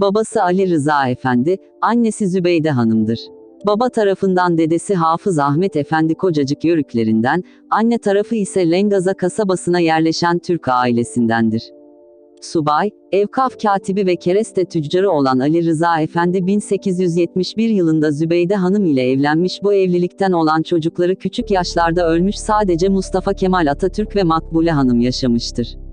Babası Ali Rıza Efendi, annesi Zübeyde Hanım'dır. Baba tarafından dedesi Hafız Ahmet Efendi Kocacık Yörüklerinden, anne tarafı ise Lengaza kasabasına yerleşen Türk ailesindendir. Subay, Evkaf katibi ve kereste tüccarı olan Ali Rıza Efendi 1871 yılında Zübeyde Hanım ile evlenmiş bu evlilikten olan çocukları küçük yaşlarda ölmüş sadece Mustafa Kemal Atatürk ve Makbule Hanım yaşamıştır.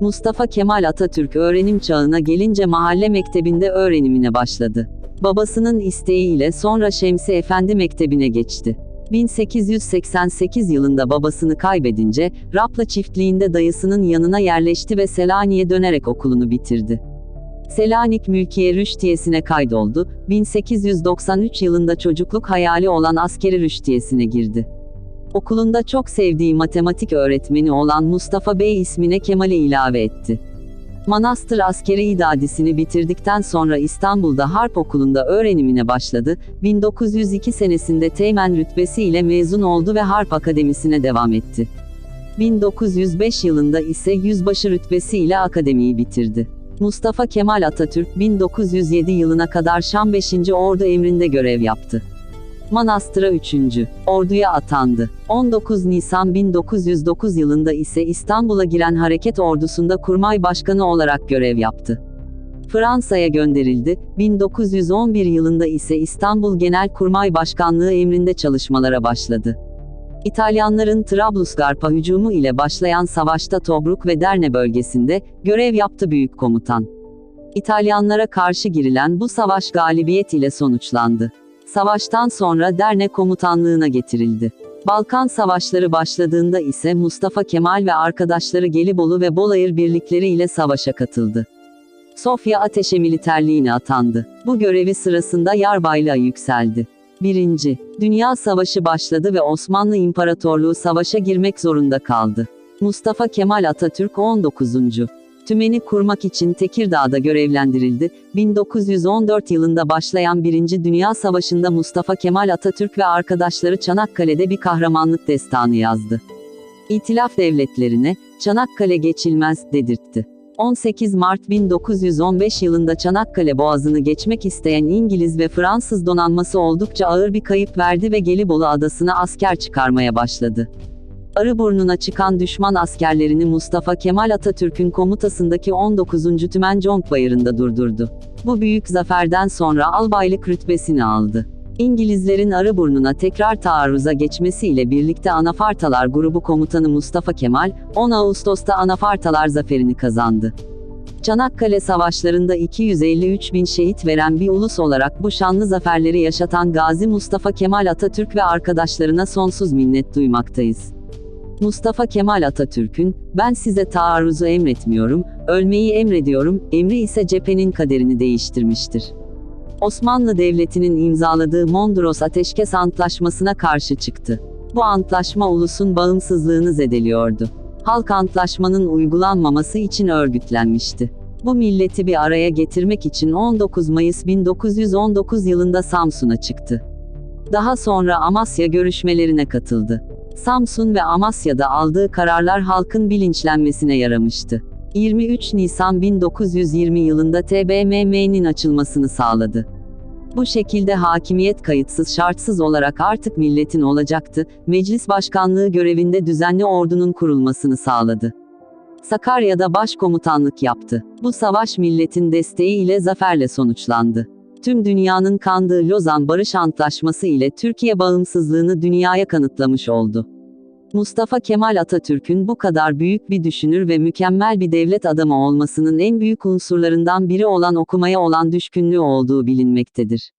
Mustafa Kemal Atatürk öğrenim çağına gelince mahalle mektebinde öğrenimine başladı. Babasının isteğiyle sonra Şemsi Efendi Mektebi'ne geçti. 1888 yılında babasını kaybedince, Rapla çiftliğinde dayısının yanına yerleşti ve Selanik'e dönerek okulunu bitirdi. Selanik Mülkiye Rüştiyesi'ne kaydoldu, 1893 yılında çocukluk hayali olan askeri rüştiyesine girdi. Okulunda çok sevdiği matematik öğretmeni olan Mustafa Bey ismine Kemal'i ilave etti. Manastır askeri idadisini bitirdikten sonra İstanbul'da Harp Okulu'nda öğrenimine başladı, 1902 senesinde Teğmen rütbesi ile mezun oldu ve Harp Akademisi'ne devam etti. 1905 yılında ise yüzbaşı rütbesi ile akademiyi bitirdi. Mustafa Kemal Atatürk 1907 yılına kadar Şam 5. Ordu emrinde görev yaptı. Manastıra 3. Orduya atandı. 19 Nisan 1909 yılında ise İstanbul'a giren hareket ordusunda kurmay başkanı olarak görev yaptı. Fransa'ya gönderildi. 1911 yılında ise İstanbul Genel Kurmay Başkanlığı emrinde çalışmalara başladı. İtalyanların Trablusgarp'a hücumu ile başlayan savaşta Tobruk ve Derne bölgesinde görev yaptı büyük komutan. İtalyanlara karşı girilen bu savaş galibiyet ile sonuçlandı. Savaştan sonra Derne komutanlığına getirildi. Balkan Savaşları başladığında ise Mustafa Kemal ve arkadaşları Gelibolu ve Bolayır birlikleri ile savaşa katıldı. Sofya Ateşe militerliğine atandı. Bu görevi sırasında yarbaylığa yükseldi. 1. Dünya Savaşı başladı ve Osmanlı İmparatorluğu savaşa girmek zorunda kaldı. Mustafa Kemal Atatürk 19. Tümeni kurmak için Tekirdağ'da görevlendirildi. 1914 yılında başlayan 1. Dünya Savaşı'nda Mustafa Kemal Atatürk ve arkadaşları Çanakkale'de bir kahramanlık destanı yazdı. İtilaf devletlerine, Çanakkale geçilmez, dedirtti. 18 Mart 1915 yılında Çanakkale Boğazı'nı geçmek isteyen İngiliz ve Fransız donanması oldukça ağır bir kayıp verdi ve Gelibolu Adası'na asker çıkarmaya başladı. Arıburnu'na çıkan düşman askerlerini Mustafa Kemal Atatürk'ün komutasındaki 19. Tümen Conk Bayırı'nda durdurdu. Bu büyük zaferden sonra albaylık rütbesini aldı. İngilizlerin Arıburnu'na tekrar taarruza geçmesiyle birlikte Anafartalar grubu komutanı Mustafa Kemal, 10 Ağustos'ta Anafartalar zaferini kazandı. Çanakkale Savaşları'nda 253 bin şehit veren bir ulus olarak bu şanlı zaferleri yaşatan Gazi Mustafa Kemal Atatürk ve arkadaşlarına sonsuz minnet duymaktayız. Mustafa Kemal Atatürk'ün, ben size taarruzu emretmiyorum, ölmeyi emrediyorum, emri ise cephenin kaderini değiştirmiştir. Osmanlı Devleti'nin imzaladığı Mondros Ateşkes Antlaşması'na karşı çıktı. Bu antlaşma ulusun bağımsızlığını zedeliyordu. Halk antlaşmanın uygulanmaması için örgütlenmişti. Bu milleti bir araya getirmek için 19 Mayıs 1919 yılında Samsun'a çıktı. Daha sonra Amasya görüşmelerine katıldı. Samsun ve Amasya'da aldığı kararlar halkın bilinçlenmesine yaramıştı. 23 Nisan 1920 yılında TBMM'nin açılmasını sağladı. Bu şekilde hakimiyet kayıtsız şartsız olarak artık milletin olacaktı, meclis başkanlığı görevinde düzenli ordunun kurulmasını sağladı. Sakarya'da başkomutanlık yaptı. Bu savaş milletin desteği ile zaferle sonuçlandı. Tüm dünyanın kandığı Lozan Barış Antlaşması ile Türkiye bağımsızlığını dünyaya kanıtlamış oldu. Mustafa Kemal Atatürk'ün bu kadar büyük bir düşünür ve mükemmel bir devlet adamı olmasının en büyük unsurlarından biri olan okumaya olan düşkünlüğü olduğu bilinmektedir.